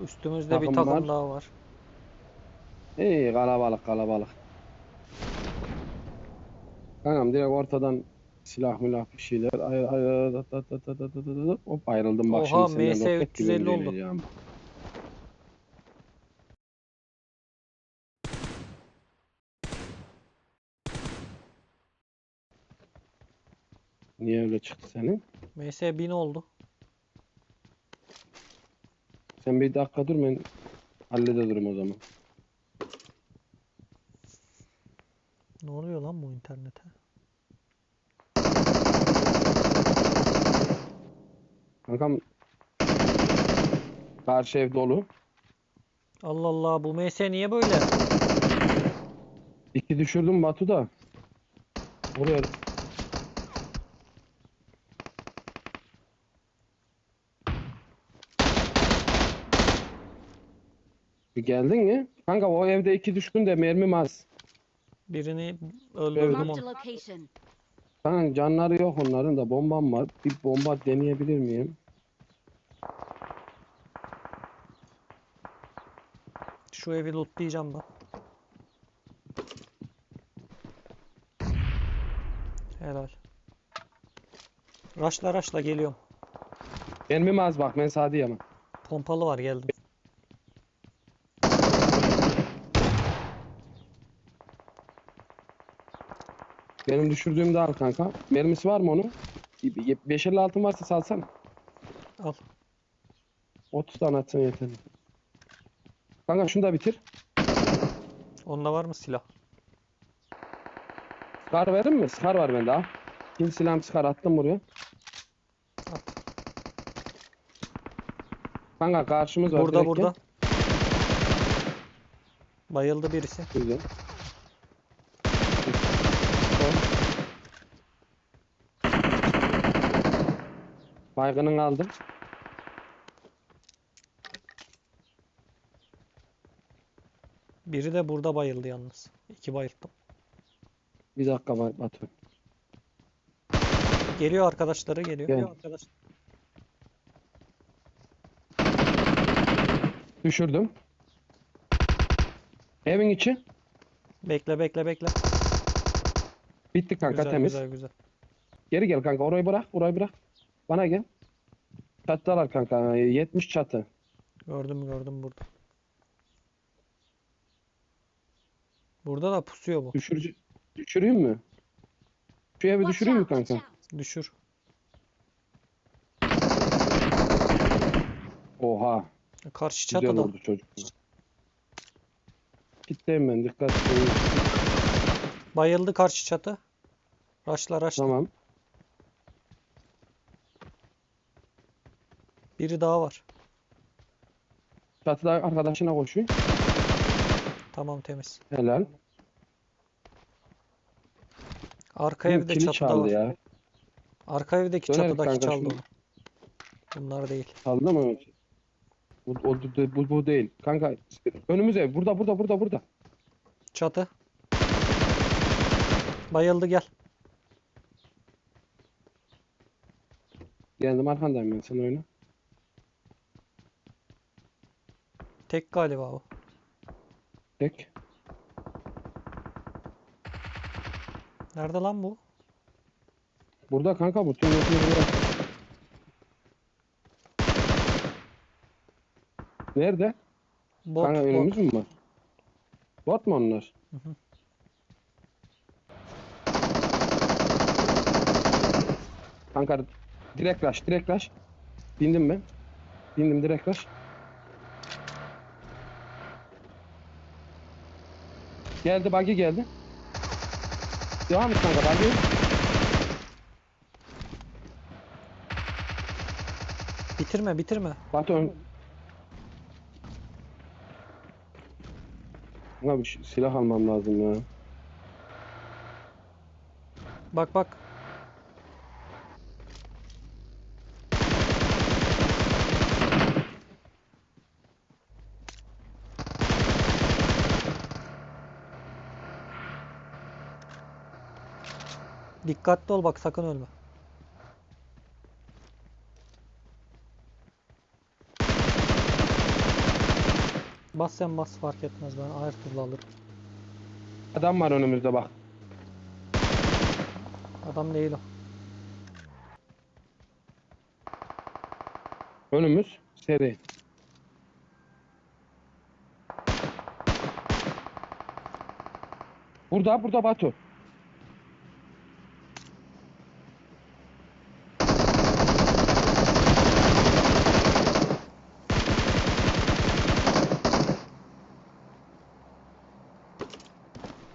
Üstümüzde bir Takım takım var. daha var. İyi kalabalık kalabalık. Kankam direkt ortadan silah milah bir şeyler. Ay, ay, ay, da, da, da, da, da, da, da, da. Hop ayrıldım bak Oha, şimdi senden MS roket gibi 350 oldu. Niye öyle çıktı senin? MS 1000 oldu. Sen bir dakika dur ben hallederim o zaman. Ne oluyor lan bu internete? Kankam karşı ev dolu. Allah Allah bu MS niye böyle? İki düşürdüm Batu da. Oraya Bir geldin mi? Kanka o evde iki düşkün de mermim az. Birini öldürdüm Marked a onu. location. Kanka canları yok onların da bombam var. Bir bomba deneyebilir miyim? Şu evi lootlayacağım ben. Helal. Raşla raşla geliyorum. Mermim az bak ben sana diyemem. Pompalı var geldim. Benim düşürdüğüm de al kanka. Mermisi var mı onun? 550 altın varsa salsana. Al. 30 tane atsan yeterli. Kanka şunu da bitir. Onda var mı silah? Skar verir mi? Skar var bende al. İkinci silahım skar attım buraya. At. Kanka karşımız var. Burada burada. gel. Bayıldı birisi. Güzel. Baygının aldım. Biri de burada bayıldı yalnız. İki bayıldım. Bir dakika Bay- Batu. Geliyor arkadaşları geliyor. Gel. Arkadaş. Düşürdüm. Evin içi. Bekle bekle bekle. Bitti kanka Güzel temiz. güzel güzel. Geri gel kanka orayı bırak orayı bırak. Bana gel. Çatıdalar kanka 70 çatı. Gördüm gördüm burada. Burada da pusuyor bu. Düşürücü düşüreyim mi? Şu evi Watch düşüreyim mi kanka? Düşür. Oha. Karşı Güzel çatıda. oldu çocuk. Gitteyim ben dikkat edin. Bayıldı karşı çatı. Raşla raşla. Tamam. Biri daha var. Çatıda arkadaşına koşuyor. Tamam temiz. Helal. Arka Bu evde kili çatıda çaldı var. ya. Arka evdeki Dönelim çatıdaki kanka çaldı şimdi. onu. Bunlar değil. Çaldı mı? Bu, o, bu, bu değil. Kanka önümüz ev. Burada burada burada burada. Çatı. Bayıldı gel. Geldim arkandayım ben sen oyna. Tek galiba o. Tek. Nerede lan bu? Burada kanka bu. Tüm bırak. Nerede? Bot, kanka bot. önümüz mü var? Bot mu onlar? Hı hı. Kanka direkt rush, direkt rush. Bindim ben. Bindim direkt rush. Geldi buggy geldi. Devam et kanka buggy. Bitirme bitirme. Batu ön... Bir şey- silah almam lazım ya. Bak bak. Dikkatli ol bak sakın ölme. Bas sen bas fark etmez ben her türlü alırım. Adam var önümüzde bak. Adam değil o. Önümüz seri. Burada burada Batu.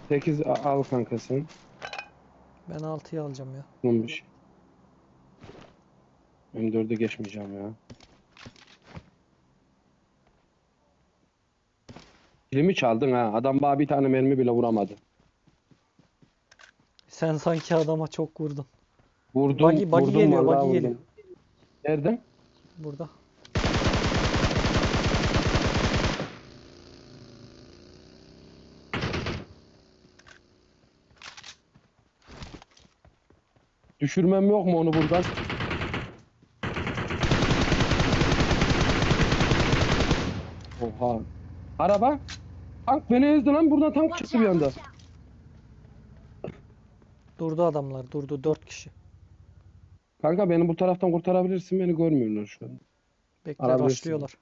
Sekiz a- al kankasın. Ben 6'yı alacağım ya. 15. Ben 4'e geçmeyeceğim ya. Kilimi çaldın ha. Adam bana bir tane mermi bile vuramadı. Sen sanki adama çok vurdun. Vurdum, Buggy- buggy vurdum, geliyor, vallahi buggy vurdum. geliyor. Nerede? Burada. Düşürmem yok mu onu buradan? Oha. Araba. Tank beni ezdi lan. Buradan tank çıktı bir anda. Durdu adamlar. Durdu. 4 kişi. Kanka beni bu taraftan kurtarabilirsin. Beni görmüyorlar şu an. Bekle Arabilirsin. rushlıyorlar.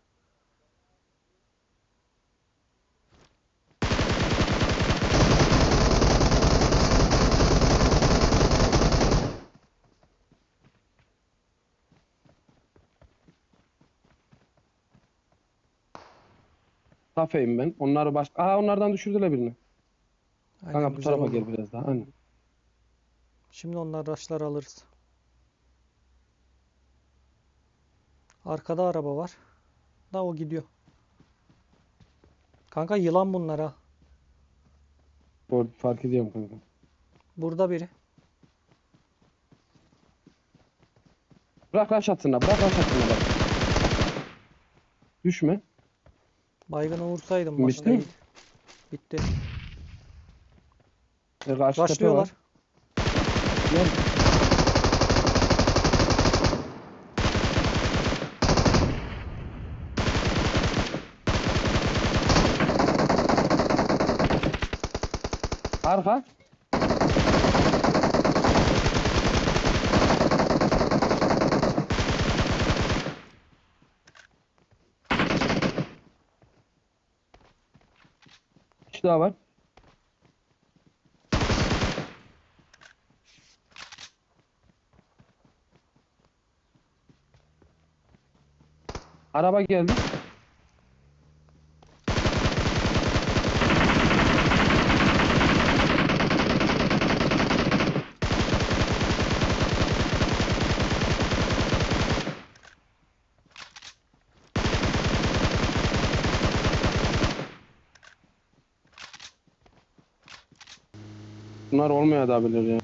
Kafeyim ben. Onları baş... Aa onlardan düşürdüler birini. Aynen, Kanka bu güzel tarafa oldu. gel biraz daha. Aynen. Şimdi onlar rush'lar alırız. Arkada araba var. Da o gidiyor. Kanka yılan bunlar ha. Fark ediyorum kanka. Burada biri. Bırak rush atsınlar. Bırak rush atsınlar bak. Düşme. Baygını vursaydım Bitti mi? Bitti. E, karşı. Rushlıyorlar. Gel. Arka. Daha var. Araba geldi. Bunlar olmayabilir ya.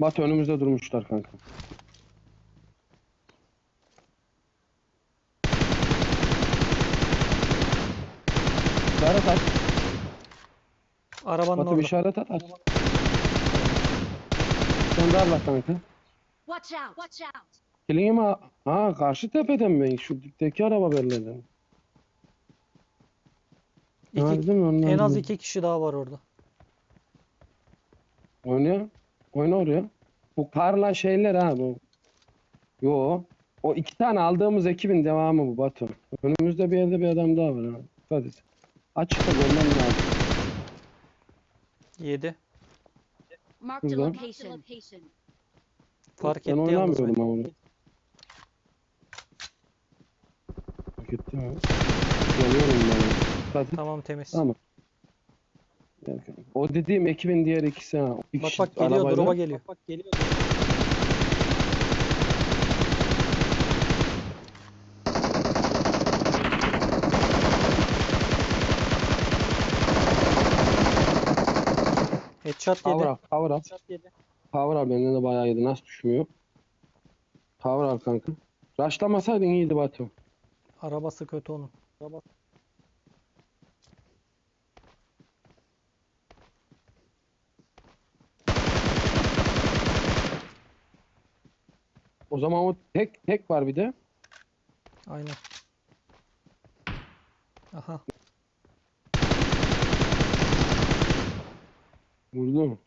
Bat önümüzde durmuşlar kanka. İşaret at. Arabanın bir orada. işaret at. at. Sen de Allah kanka. Watch out, watch out. Kilini mi? Ha karşı tepeden mi? Şu dipteki araba belirledim. İki- Gördün mü? Onlar en az iki kişi daha var orada. Oyna. Oyna oraya. Bu karla şeyler ha bu. Yo. O iki tane aldığımız ekibin devamı bu Batu. Önümüzde bir yerde bir adam daha var ha. Et. Açıkta görmem lazım. 7. Marked a location. Fark Ben etti yalnız oynamıyorum beni. ama onu. Fark etti mi? Geliyorum ben. Et. Tamam temiz. Tamam. O dediğim ekibin diğer ikisi ha. Bir Bak bak geliyor arabayla. drop'a geliyor. Bak geliyor. Headshot Power yedi. al, power al. Power al benden de bayağı iyiydi. Nasıl düşmüyor? Power al kanka. Rushlamasaydın iyiydi Batu. Arabası kötü onun. Arabası. O zaman o tek tek var bir de. Aynen. Aha. Vurdu.